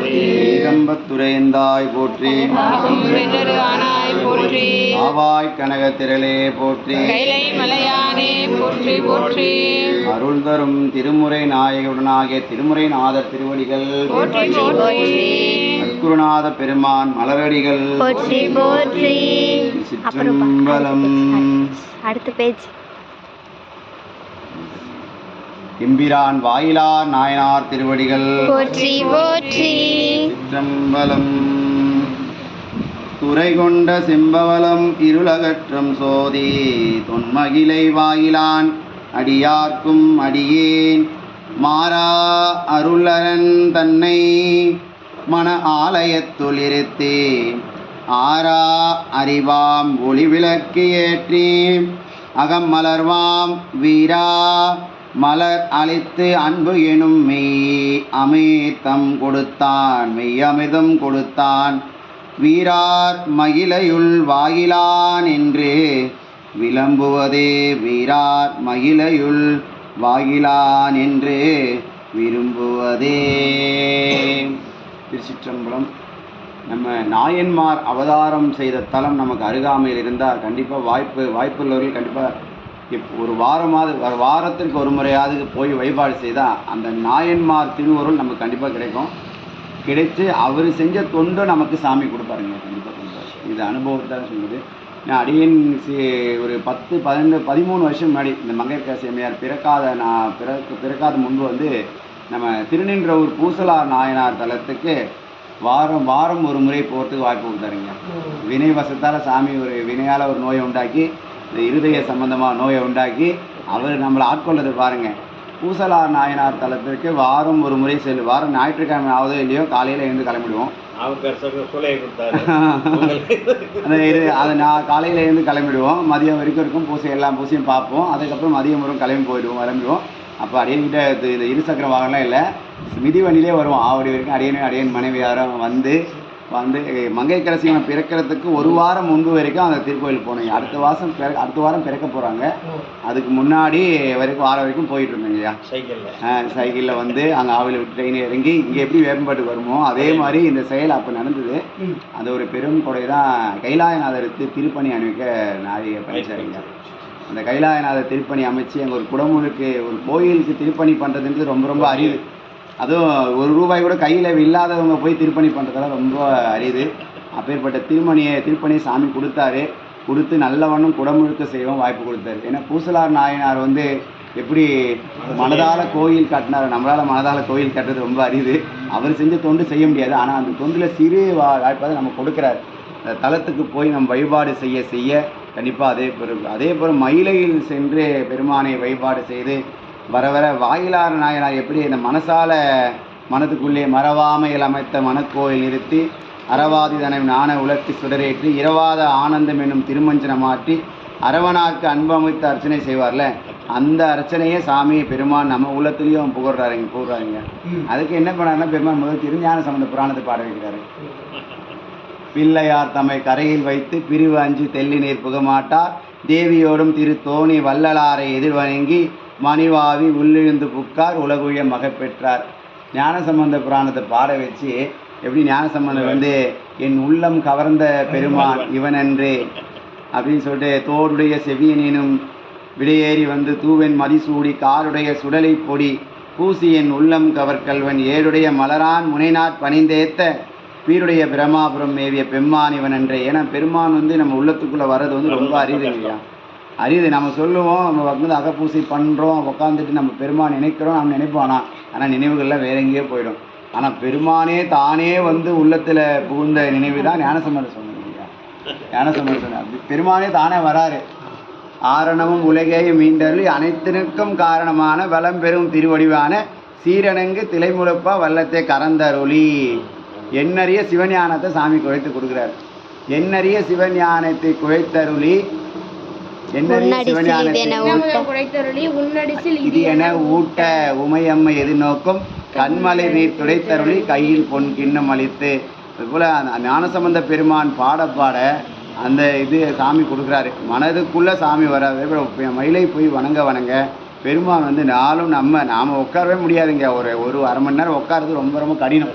போற்றி. ஏகம்பத்துரையந்தாய் போற்றி. போற்றி. ஆவாய் கனக திரளே போற்றி. கைலை மலையானே போற்றி போற்றி. அருள் தரும் திருமுறை நாயகனுடனாகிய திருமுறை நாதர் திருவடிகள் போற்றி போற்றி. அற்குருநாத பெருமான் மலரடிகள் போற்றி. போற்றி. சிற்றம்பலம். அடுத்த பேஜ். எம்பிரான் வாயிலார் நாயனார் திருவடிகள் போற்றி போற்றி. சிற்றம்பலம் துறை கொண்ட செம்பவலம் இருளகற்றம் சோதி தொன்மகிலை வாயிலான் அடியார்க்கும் அடியேன். மாறா அருளரன் தன்னை மன ஆலயத்துளிருத்தே ஆரா அறிவாம் ஒளிவிளக்கு ஏற்றி அகம் மலர்வாம் வீரா மலர் அளித்து அன்பு எனும் மெய் அமிர்தம் கொடுத்தான் மெய்யமிதம் கொடுத்தான். வீரார் மகிழையுள் வாயிலான் என்று விளம்புவதே வீரார் மகிழையுள் வாயிலான் என்று விரும்புவதே. திருச்சிற்றம்பலம். நம்ம நாயன்மார் அவதாரம் செய்த தலம் நமக்கு அருகாமையில் இருந்தால் கண்டிப்பாக வாய்ப்பு வாய்ப்புள்ளவர்கள் கண்டிப்பாக இப் ஒரு வாரமாவது வாரத்திற்கு ஒரு முறையாவது போய் வழிபாடு செய்தால் அந்த நாயன்மார் திருவருள் நமக்கு கண்டிப்பாக கிடைக்கும். கிடைச்சு அவர் செஞ்ச தொண்டை நமக்கு சாமி கொடுப்பாருங்க. கண்டிப்பாக கொடுப்பாரு இது அனுபவத்தால் சொல்லுது நான் அடியேன் சி- ஒரு பத்து பன்னெண்டு பதிமூணு வருஷம் முன்னாடி இந்த மங்கையர்காசி அம்மையார் பிறக்காத நான் பிறக்க பிறக்காத முன்பு வந்து நம்ம திருநின்றவூர் பூசலார் நாயனார் தலத்துக்கு வாரம் வாரம் ஒரு முறை போகிறதுக்கு வாய்ப்பு கொடுத்தாருங்க. வினை வசத்தால் சாமி ஒரு வினையால் ஒரு நோயை உண்டாக்கி இருதய சம்பந்தமாக நோயை உண்டாக்கி அவர் நம்மளை ஆட்கொள்ளது பாருங்க. பூசலார் நாயனார் தலத்திற்கு வாரம் ஒரு முறை செல்லு வாரம் ஞாயிற்றுக்கிழமை ஆகுதோ இல்லையோ காலையில் எழுந்து கிளம்பிடுவோம். அதை நான் காலையில் எழுந்து கிளம்பிடுவோம். மதியம் வரைக்கும் இருக்கும். பூசை எல்லா பூசையும் பார்ப்போம். அதுக்கப்புறம் மதியம் வரும் கிளம்பி போயிடுவோம் கிளம்பிடுவோம். அப்போ அடியன்கிட்ட இது இந்த இருசக்கர வாகனம்லாம் இல்லை. மிதி வண்டியிலே வருவோம். ஆவடி வரைக்கும் அடியன் அடியன் மனைவி யாரும் வந்து வந்து மங்கைக்கரசியனை பிறக்கிறதுக்கு ஒரு வாரம் முன்பு வரைக்கும் அந்த திருக்கோயில் போனீங்க அடுத்த வாரம் பிற அடுத்த வாரம் பிறக்க போகிறாங்க அதுக்கு முன்னாடி வரைக்கும் வாரம் வரைக்கும் போயிட்டு இருந்தேங்கய்யா சைக்கிளில். வந்து அங்கே ஆவில விட்டு ட்ரெயின் இறங்கி இங்கே எப்படி வேப்பம்பட்டுக்கு வருமோ அதே மாதிரி இந்த செயல் அப்போ நடந்தது. அது ஒரு பெரும் கொடை தான் கைலாயநாதருக்கு திருப்பணி அணிவிக்க நாரிய பண்ணிச்சாருங்க அந்த கைலாயநாதர் திருப்பணி அமைச்சு அங்கே ஒரு குடமுழுக்கு ஒரு கோயிலுக்கு திருப்பணி பண்ணுறதுன்றது ரொம்ப ரொம்ப அரிது. அதுவும் ஒரு ரூபாய் கூட கையில் இல்லாதவங்க போய் திருப்பணி பண்ணுறதெல்லாம் ரொம்ப அரிது. அப்பேற்பட்ட திருமணியை திருப்பணியை சாமி கொடுத்தாரு. கொடுத்து நல்லவனும் குடமுழுக்க செய்யவும் வாய்ப்பு கொடுத்தாரு. ஏன்னா பூசலார் நாயனார் வந்து எப்படி மனதால கோயில் கட்டினார் நம்மளால் மனதால கோயில் கட்டுறது ரொம்ப அரிது. அவர் செஞ்ச தொண்டு செய்ய முடியாது. ஆனால் அந்த தொண்டில் சிறு வா- வாய்ப்பாக நம்ம கொடுக்குறாரு. தளத்துக்கு தலத்துக்கு போய் நம்ம வழிபாடு செய்ய செய்ய கண்டிப்பாக அதே பெரும் அதே போல் மயிலையில் சென்று பெருமானை வழிபாடு செய்து வர வர வாயிலார் நாயனார் எப்படி இந்த மனசால மனதுக்குள்ளே மறவாமையில் அமைத்த மனக்கோயில் நிறுத்தி அறவாதிதனை நாண உலர்த்தி சுடரேற்றி இரவாத ஆனந்தம் என்னும் திருமஞ்சனை மாற்றி அரவனாக்கு அன்பு அமைத்து அர்ச்சனை செய்வார்ல? அந்த அர்ச்சனையே சாமி பெருமான் நம்ம உள்ளத்துலேயும் புகழ்றாருங்க புகழ்றாருங்க அதுக்கு என்ன பண்ணாருன்னா பெருமான் முதல் திருஞான சம்பந்த புராணத்தை பாட வைக்கிறாரு. பிள்ளையார் தம்மை கரையில் வைத்து பிரிவு அஞ்சு தெள்ளி நீர் புகமாட்டார். தேவியோடும் திரு தோணி வள்ளலாரை எதிர்வணங்கி மணிவாவி உள்ளிழுந்து புக்கார் உலகுய மகப் பெற்றார் ஞானசம்பந்த புராணத்தை பாட வச்சு எப்படி ஞானசம்பந்தர் வந்து என் உள்ளம் கவர்ந்த பெருமான் இவனன்றே அப்படின்னு சொல்லிட்டு தோடுடைய செவியனினும் விடையேறி வந்து தூவென் மதிசூடி காருடைய சுடலை பொடி பூசி என் உள்ளம் கவர்கல்வன் ஏழுடைய மலரான் முனைநாட் பணிந்தேத்த பீருடைய பிரமாபுரம் மேவிய பெம்மான் இவன் என்றே ஏன்னா பெருமான் வந்து நம்ம உள்ளத்துக்குள்ளே வர்றது வந்து ரொம்ப அரிது இல்லையா? அரியது நம்ம சொல்லுவோம் நம்ம வந்து அகப்பூசி பண்ணுறோம் உட்காந்துட்டு நம்ம பெருமான் நினைக்கிறோம் நம்ம நினைப்போம். ஆனால் நினைவுகள்லாம் வேற எங்கேயோ போயிடும். ஆனால் பெருமானே தானே வந்து உள்ளத்தில் புகுந்த நினைவு தான் ஞானசம்மர் சொன்னது இல்லையா? ஞானசம்பந்தர் சொன்னார் அப்படி பெருமானே தானே வராரு. ஆரணமும் உலகேயும் மீண்டருளி அனைத்தினுக்கும் காரணமான வளம் பெறும் திருவடிவான சீரணங்கு திலைமுழப்பா வல்லத்தை கறந்தருளி எண்ணறிய சிவஞானத்தை சாமி குழைத்து கொடுக்குறாரு. எண்ணறிய சிவஞானத்தை குழைத்தருளி இது என ஊட்ட உமையம்மை எதிர்நோக்கும். கண்மலை நீர் துடைத்தருளி கையில் பொன் கிண்ணம் அளித்து. அதுபோல் அந்த ஞானசம்பந்த பெருமான் பாட பாட அந்த இது சாமி கொடுக்குறாரு. மனதுக்குள்ளே சாமி வராது. மயிலை போய் வணங்க வணங்க பெருமான் வந்து நாளும் நம்ம நாம் உட்காரவே முடியாதுங்க. ஒரு ஒரு அரை மணி நேரம் உட்காருறது ரொம்ப ரொம்ப கடினம்.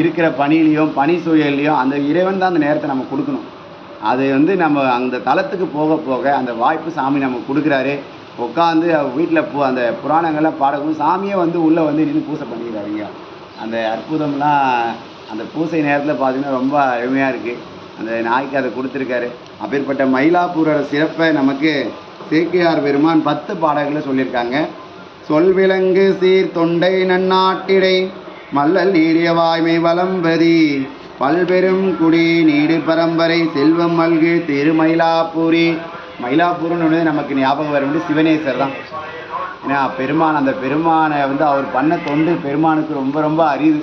இருக்கிற பணியிலையும் பணி சூழல்லையும் அந்த இறைவன் தான் அந்த நேரத்தை நம்ம கொடுக்கணும். அது வந்து நம்ம அந்த தளத்துக்கு போக போக அந்த வாய்ப்பு சாமி நமக்கு கொடுக்குறாரு. உட்காந்து வீட்டில் போ அந்த புராணங்கள்லாம் பாடக்கும் சாமியே வந்து உள்ளே வந்து நின்று பூசை பண்ணிக்கிறாருங்க அந்த அற்புதம்லாம் அந்த பூசை நேரத்தில் பார்த்தீங்கன்னா ரொம்ப அருமையாக இருக்குது அந்த நாய்க்கு அதை கொடுத்துருக்காரு. அப்பேற்பட்ட மயிலாப்பூரோட சிறப்பை நமக்கு சேக்கியார் பெருமான் பத்து பாடல்களை சொல்லியிருக்காங்க. சொல்விலங்கு சீர் தொண்டை நன்னாட்டிடை மல்லல் நீடிய வாய்மை வலம்பதி பல்பெரும் குடி நீடு பரம்பரை செல்வம் மல்கு திருமயிலாப்பூரி. மயிலாப்பூர்னு ஒன்று நமக்கு ஞாபகம் வர வேண்டிய சிவனேசர் தான். ஏன்னா பெருமான் அந்த பெருமானை வந்து அவர் பண்ண தொண்டு பெருமானுக்கு ரொம்ப ரொம்ப அரிது.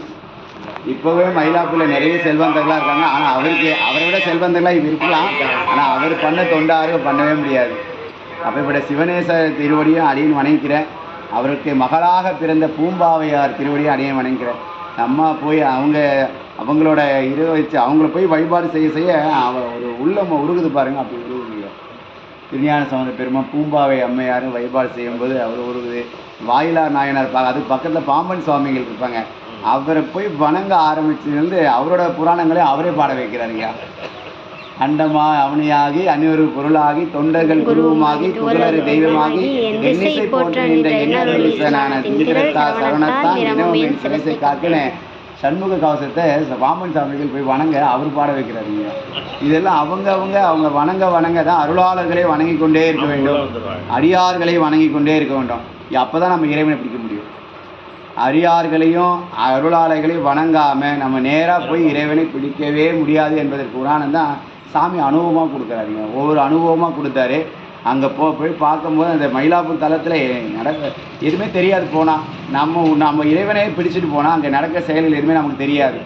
இப்போவே மயிலாப்பூரில் நிறைய செல்வந்தர்களாக இருக்காங்க. ஆனால் அவருக்கு அவரை விட செல்வந்தர்களாக இவ் இருக்கலாம். ஆனால் அவர் பண்ண தொண்டாரும் பண்ணவே முடியாது. அப்போ இப்படி சிவனேச திருவடியும் அடியும் வணங்கிக்கிறேன். அவருக்கு மகளாக பிறந்த பூம்பாவையார் திருவடியும் அடியும் வணங்கிக்கிறேன். அம்மா போய் அவங்க அவங்களோட இரு வச்சு அவங்கள போய் வழிபாடு செய்ய செய்ய அவ ஒரு உள்ளம் உருகுது பாருங்க அப்படி உருகுதுங்க திருஞான சம்பந்த பெருமா பூம்பாவை அம்மையாரும் வழிபாடு செய்யும்போது அவர் உருகுது. வாயிலார் நாயனார் இருப்பாங்க. அதுக்கு பக்கத்தில் பாம்பன் சுவாமிகள் இருப்பாங்க. அவரை போய் வணங்க ஆரம்பிச்சதுலேருந்து அவரோட புராணங்களே அவரே பாட வைக்கிறாருங்க அண்டமா அவனியாகி அந்நியொரு பொருளாகி தொண்டர்கள் குருவுமாகி புகழறு தெய்வமாகி எண்ணிசை போற்ற நின்ற எண்ணருளிசனான திங்கிரத்தா சரணத்தான் தினமும் சிவசை காக்கின சண்முக கவசத்தை பாம்பன் சாமிகள் போய் வணங்க அவர் பாட வைக்கிறாருங்க. இதெல்லாம் அவங்க அவங்க அவங்க வணங்க வணங்க தான் அருளாளர்களை வணங்கி கொண்டே இருக்க வேண்டும். அடியார்களை வணங்கி கொண்டே இருக்க வேண்டும். அப்போ தான் நம்ம இறைவனை பிடிக்க முடியும். அரியார்களையும் அருளாளர்களையும் வணங்காமல் நம்ம நேராக போய் இறைவனை பிடிக்கவே முடியாது என்பதற்கு உதாரணம் தான் சாமி அனுபவமாக கொடுக்குறாருங்க ஒவ்வொரு அனுபவமாக கொடுத்தாரு. அங்கே போ போய் பார்க்கும்போது அந்த மயிலாப்பூர் தளத்தில் நடக்க எதுவுமே தெரியாது போனால் நம்ம நம்ம இறைவனே பிடிச்சிட்டு போனால் அங்கே நடக்க செயல்கள் எதுவுமே நமக்கு தெரியாது.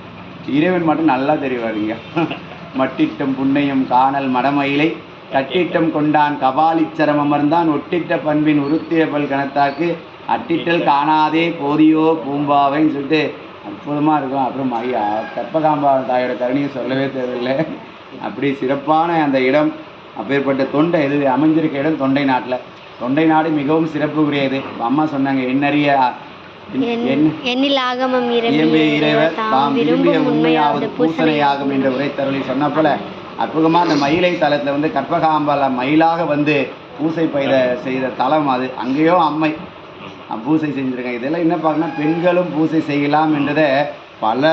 இறைவன் மட்டும் நல்லா தெரிவாருங்க. மட்டிட்டம் புண்ணையும் காணல் மடமயிலை கட்டிட்டம் கொண்டான் கபாலி சிரமமர்ந்தான் ஒட்டிட்ட பண்பின் உருத்திய பல் கணத்தாக்கு அட்டிட்டல் காணாதே போதியோ பூம்பாவைன்னு சொல்லிட்டு அற்புதமாக இருக்கும். அப்புறம் ஐயா கற்பகாம்பா தாயோட கருணியை சொல்லவே தேவையில்லை. அப்படி சிறப்பான அந்த இடம் அப்பேற்பட்ட தொண்டை இது அமைஞ்சிருக்க இடம் தொண்டை நாட்டில். தொண்டை நாடு மிகவும் சிறப்புக்குரியது. அம்மா சொன்னாங்க என்னறிய என் எண்ணில் ஆகமம் இறைவர் தாம் விரும்பிய உண்மையாவது பூசணையாகும் என்ற உரைத்தருளை சொன்ன போல அற்புதமாக அந்த மயிலை தலத்தில் வந்து கற்பகாம்பால மயிலாக வந்து பூசை பயிர செய்த தலம் அது. அங்கேயோ அம்மை பூசை செஞ்சுருக்காங்க. இதெல்லாம் என்ன பார்க்கணும் பெண்களும் பூசை செய்யலாம் என்றதை பல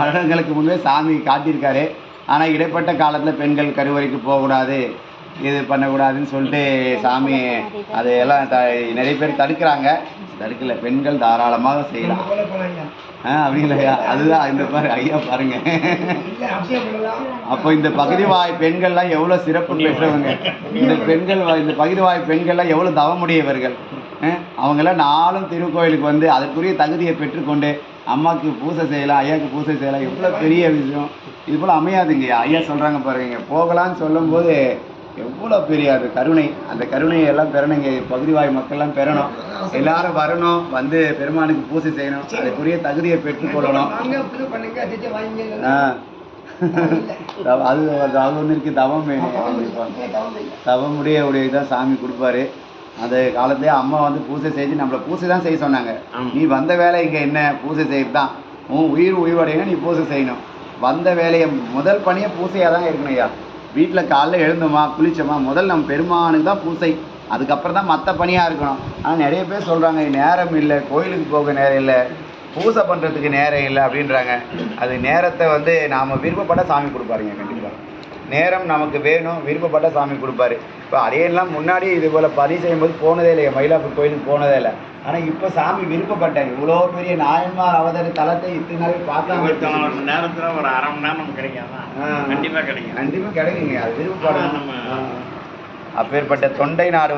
வருடங்களுக்கு முன்பே சாமி காட்டியிருக்காரு. ஆனால் இடைப்பட்ட காலத்தில் பெண்கள் கருவறைக்கு போகக்கூடாது இது பண்ணக்கூடாதுன்னு சொல்லிட்டு சாமி அதையெல்லாம் த நிறைய பேர் தடுக்கிறாங்க. தடுக்கல பெண்கள் தாராளமாக செய்யலாம். ஆ அப்படிங்களையா அதுதான் இந்த பாரு ஐயா பாருங்க. அப்போ இந்த பகுதி வாய் பெண்கள்லாம் எவ்வளோ சிறப்பு பெற்றவங்க. இந்த பெண்கள் இந்த பகுதி வாய் பெண்கள்லாம் எவ்வளோ தவமுடையவர்கள். அஹ், அவங்கெல்லாம் நாளும் திருக்கோயிலுக்கு வந்து அதற்குரிய தகுதியை பெற்றுக்கொண்டு அம்மாவுக்கு பூசை செய்யலாம் ஐயாவுக்கு பூசை செய்யலாம். எவ்வளோ பெரிய விஷயம். இது போல் அமையாதுங்க. ஐயா சொல்கிறாங்க பாருங்க. போகலான்னு சொல்லும்போது எவ்வளோ பெரிய அது கருணை. அந்த கருணையை எல்லாம் பெறணுங்க. பகுதி வாய் மக்கள்லாம் பெறணும். எல்லாரும் வரணும். வந்து பெருமானுக்கு பூசை செய்யணும். அதுக்குரிய தகுதியை பெற்றுக்கொள்ளணும் அது அது ஒன்று இருக்கு. தவம் வேணும். கண்டிப்பா. தவம் உடைய சாமி கொடுப்பாரு. அந்த காலத்திலே அம்மா வந்து பூசை செஞ்சு நம்மளை பூசை தான் செய்ய சொன்னாங்க. நீ வந்த வேலை இங்கே என்ன? பூசை செய்யறது தான் உன் உயிர் உயிர்வடையணும் நீ பூசை செய்யணும். வந்த வேலையை முதல் பணியை பூசையாக தான் இருக்கணும் ஐயா. வீட்டில் காலைல எழுந்தோமா குளிச்சோமா முதல் நம்ம பெருமானுக்கு தான் பூசை. அதுக்கப்புறம் தான் மற்ற பணியாக இருக்கணும். ஆனால் நிறைய பேர் சொல்கிறாங்க நேரம் இல்லை கோயிலுக்கு போக நேரம் இல்லை பூசை பண்ணுறதுக்கு நேரம் இல்லை அப்படின்றாங்க. அது நேரத்தை வந்து நாம் விருப்பப்பட்ட சாமி கொடுப்பாருங்க கண்டிப்பாக நேரம் நமக்கு வேணும் விருப்பப்பட்ட சாமி கொடுப்பாரு இப்போ அடையெல்லாம் முன்னாடி இது போல் பணி செய்யும்போது போனதே இல்லையா மயிலாப்பூர் கோயிலுக்கு போனதே இல்லை. ஆனால் இப்போ சாமி விருப்பப்பட்டார். இவ்வளோ பெரிய நாயன்மார் அவதரி தலத்தை இத்தனை நாள் பார்க்காம ஒரு நேரத்துல ஒரு அரை மணி நேரம் நமக்கு கிடைக்காதா ஆ. கண்டிப்பா கிடைக்கும். கண்டிப்பாக கிடைக்குங்க. அது ஆ. அப்பேற்பட்ட தொண்டை நாடு